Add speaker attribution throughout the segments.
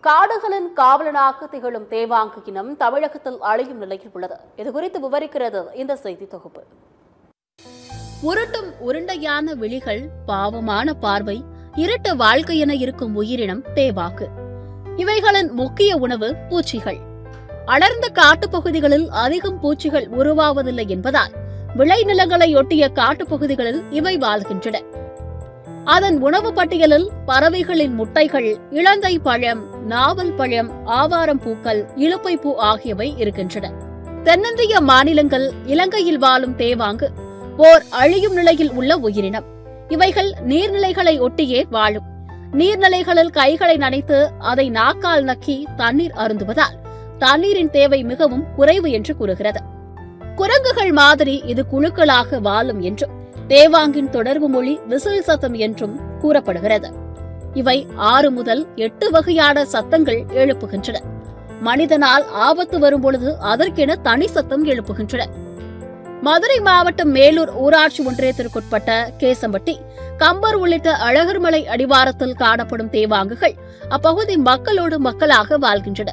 Speaker 1: காடுகளின் காவலனாக திகழும் தேவாங்கு இனம் தமிழகத்தில் அழியும் நிலையில் உள்ளது. இதுகுறித்து விவரிக்கிறது இந்த செய்தி தொகுப்பு.
Speaker 2: உருட்டும் உருண்டையான விழிகள் பாவமான பார்வை இருட்டு வாழ்க்கை என இருக்கும் உயிரினம் தேவாக்கு இவைகளின் முக்கிய உணவு பூச்சிகள். அடர்ந்த காட்டுப் பகுதிகளில் அதிகம் பூச்சிகள் உருவாவதில்லை என்பதால் விளைநிலங்களை ஒட்டிய காட்டுப் பகுதிகளில் இவை வாழ்கின்றன. அதன் உணவு பட்டியலில் பறவைகளின் முட்டைகள் இளந்தை பழம் நாவல் பழம் ஆவாரம் பூக்கள் இலுப்பை பூ ஆகியவை இருக்கின்றன. தென்னிந்திய மாநிலங்கள் இலங்கையில் வாழும் தேவாங்கு ஓர் அழியும் நிலையில் உள்ள உயிரினம். இவைகள் நீர்நிலைகளை ஒட்டியே வாழும். நீர்நிலைகளில் கைகளை நனைத்து அதை நாக்கால் நக்கி தண்ணீர் அருந்துவதால் தண்ணீரின் தேவை மிகவும் குறைவு என்று கூறுகிறது. குரங்குகள் மாதிரி இது குழுக்களாக வாழும் என்றும் தேவாங்கின் தொடர்பு மொழி விசில் சத்தம் என்றும் கூறப்படுகிறது. இவை ஆறு முதல் எட்டு வகையான சத்தங்கள் எழுப்புகின்றன. மனிதனால் ஆபத்து வரும்பொழுது அதற்கென தனி சத்தம் எழுப்புகின்றன. மதுரை மாவட்டம் மேலூர் ஊராட்சி ஒன்றியத்திற்குட்பட்ட கேசம்பட்டி கம்பர் உள்ளிட்ட அழகர்மலை அடிவாரத்தில் காணப்படும் தேவாங்குகள் அப்பகுதி மக்களோடு மக்களாக வாழ்கின்றன.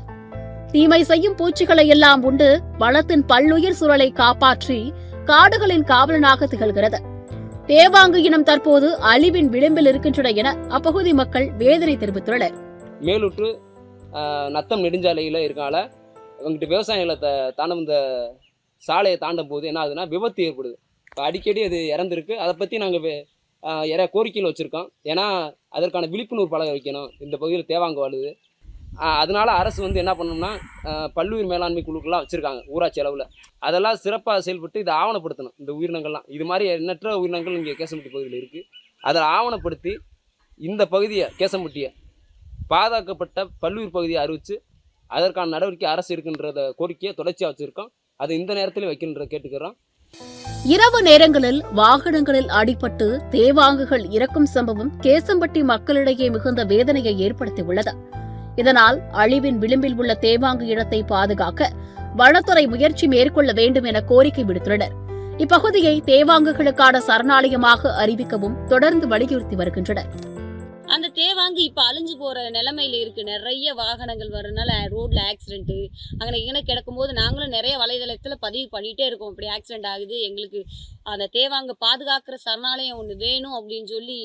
Speaker 2: தீமை செய்யும் பூச்சிகளை எல்லாம் உண்டு வளத்தின் பல்லுயிர் சுழலை காப்பாற்றி காடுகளின் காவலனாக திகழ்கிறது. தேவாங்கு இனம் தற்போது அழிவின் விளிம்பில் இருக்கின்றன என அப்பகுதி மக்கள் வேதனை தெரிவித்துள்ளனர்.
Speaker 3: மேலுற்று நத்தம் நெடுஞ்சாலையில் இருக்கால இவங்கிட்ட விவசாய நிலத்தை தாண்டும் இந்த சாலையை தாண்டும் போது என்ன ஆகுதுன்னா விபத்து ஏற்படுது. இப்போ அடிக்கடி அது இறந்துருக்கு. அதை பற்றி நாங்கள் இற கோரிக்கையில் வச்சுருக்கோம். ஏன்னா அதற்கான விழிப்புணர்வு பலகை வைக்கணும். இந்த பகுதியில் தேவாங்க வாழுது. அதனால அரசு வந்து என்ன பண்ணணும்னா பல்லுயிர் மேலாண்மை குழுக்கள்லாம் வச்சுருக்காங்க ஊராட்சி அளவில். அதெல்லாம் சிறப்பாக செயல்பட்டு இதை ஆவணப்படுத்தணும் இந்த உயிரினங்கள்லாம். இது மாதிரி எண்ணற்ற உயிரினங்கள் இங்கே கேசம்பட்டி பகுதியில் இருக்குது அதை ஆவணப்படுத்தி இந்த பகுதியை கேசம்பட்டியை பாதுகாக்கப்பட்ட பல்லுயிர் பகுதியை அறிவித்து அதற்கான நடவடிக்கை அரசு இருக்குன்றத கோரிக்கையை தொடர்ச்சியாக வச்சுருக்கோம். அதை இந்த நேரத்தில் வைக்கின்ற கேட்டுக்கிறோம்.
Speaker 2: இரவு நேரங்களில் வாகனங்களில் அடிபட்டு தேவாங்குகள் இறக்கும் சம்பவம் கேசம்பட்டி மக்களிடையே மிகுந்த வேதனையை ஏற்படுத்தியுள்ளது. இதனால் அழிவின் விளிம்பில் உள்ள தேவாங்கு இடத்தை பாதுகாக்க வனத்துறை முயற்சி மேற்கொள்ள வேண்டும் என கோரிக்கை விடுத்துள்ளனர். இப்பகுதியை தேவாங்குகளுக்கான சரணாலயமாக அறிவிக்கவும் தொடர்ந்து வலியுறுத்தி வருகின்றனர்.
Speaker 4: அந்த தேவாங்கு இப்போ அழிஞ்சு போகிற நிலமையில இருக்குது நிறைய வாகனங்கள் வர்றதுனால ரோட்டில் ஆக்சிடென்ட்டு அங்கே இங்கே கிடக்கும்போது நாங்களும் நிறைய வலைதளத்தில் பதிவு பண்ணிகிட்டே இருக்கோம். இப்படி ஆக்சிடென்ட் ஆகுது எங்களுக்கு அந்த தேவாங்க பாதுகாக்கிற சரணாலயம் ஒன்று வேணும் அப்படின்னு சொல்லி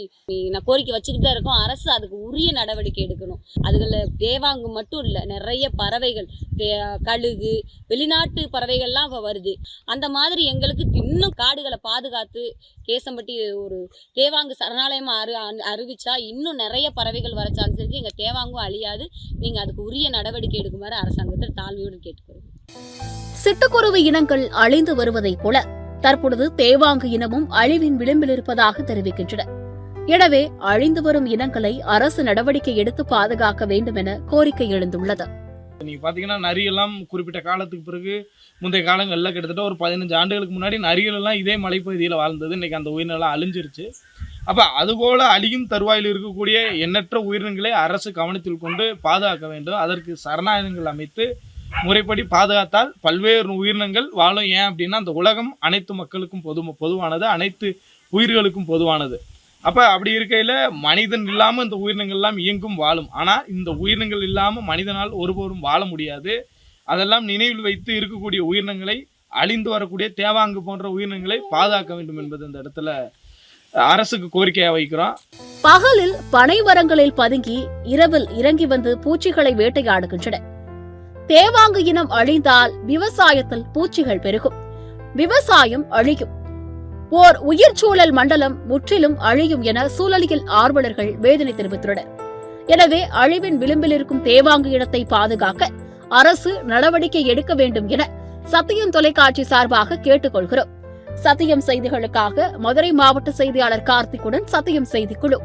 Speaker 4: நான் கோரிக்கை வச்சுக்கிட்டு தான் இருக்கோம். அரசு அதுக்கு உரிய நடவடிக்கை எடுக்கணும். அதுகளில் தேவாங்கு மட்டும் இல்லை நிறைய பறவைகள் தே கழுகு வெளிநாட்டு பறவைகள்லாம் இப்போ வருது. அந்த மாதிரி எங்களுக்கு இன்னும் காடுகளை பாதுகாத்து கேசம்பட்டி ஒரு தேவாங்கு சரணாலயமாக அறி அ- அறிவிச்சா இன்னும் நிறைய பறவைகள் வர சான்ஸ் இருக்கு. எங்க தேவாங்கும் அழியாது. நீங்க அதுக்கு உரிய நடவடிக்கை எடுக்குமாறு அரசாங்கத்தை தாழ்மையோடு கேட்டுக்கிறோம்
Speaker 2: சிட்டுக்குருவி இனங்கள் அழிந்து வருவதைப் போல தற்பொழுது தேவாங்கு இனமும் அழிவின் விளிம்பில் இருப்பதாக தெரிவிக்கின்றன. எனவே அழிந்து வரும் இனங்களை அரசு நடவடிக்கை எடுத்து பாதுகாக்க வேண்டும் என கோரிக்கை எழுந்துள்ளது.
Speaker 5: நீங்கள் பார்த்தீங்கன்னா நரியெல்லாம் குறிப்பிட்ட காலத்துக்கு பிறகு முந்தைய காலங்களில் கிட்டத்தட்ட ஒரு பதினஞ்சு ஆண்டுகளுக்கு முன்னாடி நரிகள் எல்லாம் இதே மலைப்பகுதியில் வாழ்ந்தது. இன்றைக்கி அந்த உயிரினம்லாம் அழிஞ்சிருச்சு. அப்போ அதுபோல் அழியும் தருவாயில் இருக்கக்கூடிய எண்ணற்ற உயிரினங்களை அரசு கவனத்தில் கொண்டு பாதுகாக்க வேண்டும். அதற்கு சரணாலயங்கள் அமைத்து முறைப்படி பாதுகாத்தால் பல்வேறு உயிரினங்கள் வாழும். ஏன் அப்படின்னா அந்த உலகம் அனைத்து மக்களுக்கும் பொது பொதுவானது. அனைத்து உயிர்களுக்கும் பொதுவானது. அப்போ அப்படி இருக்கையில் மனிதன் இல்லாமல் இந்த உயிரினங்கள்லாம் இயங்கும் வாழும். ஆனால் இந்த உயிரினங்கள் இல்லாமல் மனிதனால் ஒருபோரும் வாழ முடியாது. அதெல்லாம் நினைவில் வைத்து இருக்கக்கூடிய உயிரினங்களை அழிந்து வரக்கூடிய தேவாங்கு போன்ற உயிரினங்களை பாதுகாக்க வேண்டும் என்பது இந்த இடத்துல அரசுக்கு கோரிக்கையா வைக்கிறோம்.
Speaker 2: பகலில் பனைமரங்களில் பதுங்கி இரவில் இறங்கி வந்து பூச்சிகளை வேட்டையாடுகின்றன. தேவாங்கு இனம் அழிந்தால் விவசாயத்தில் பூச்சிகள் பெருகும். விவசாயம் அழியும். ஓர் உயிர் சூழல் மண்டலம் முற்றிலும் அழியும் என சூழலியல் ஆர்வலர்கள் வேதனை தெரிவித்துள்ளனர். எனவே அழிவின் விளிம்பில் இருக்கும் தேவாங்கு இடத்தை பாதுகாக்க அரசு நடவடிக்கை எடுக்க வேண்டும் என சத்தியம் தொலைக்காட்சி சார்பாக கேட்டுக்கொள்கிறோம். சத்தியம் செய்திகளுக்காக மதுரை மாவட்ட செய்தியாளர் கார்த்திக்குடன் சத்தியம் செய்திக்குழு.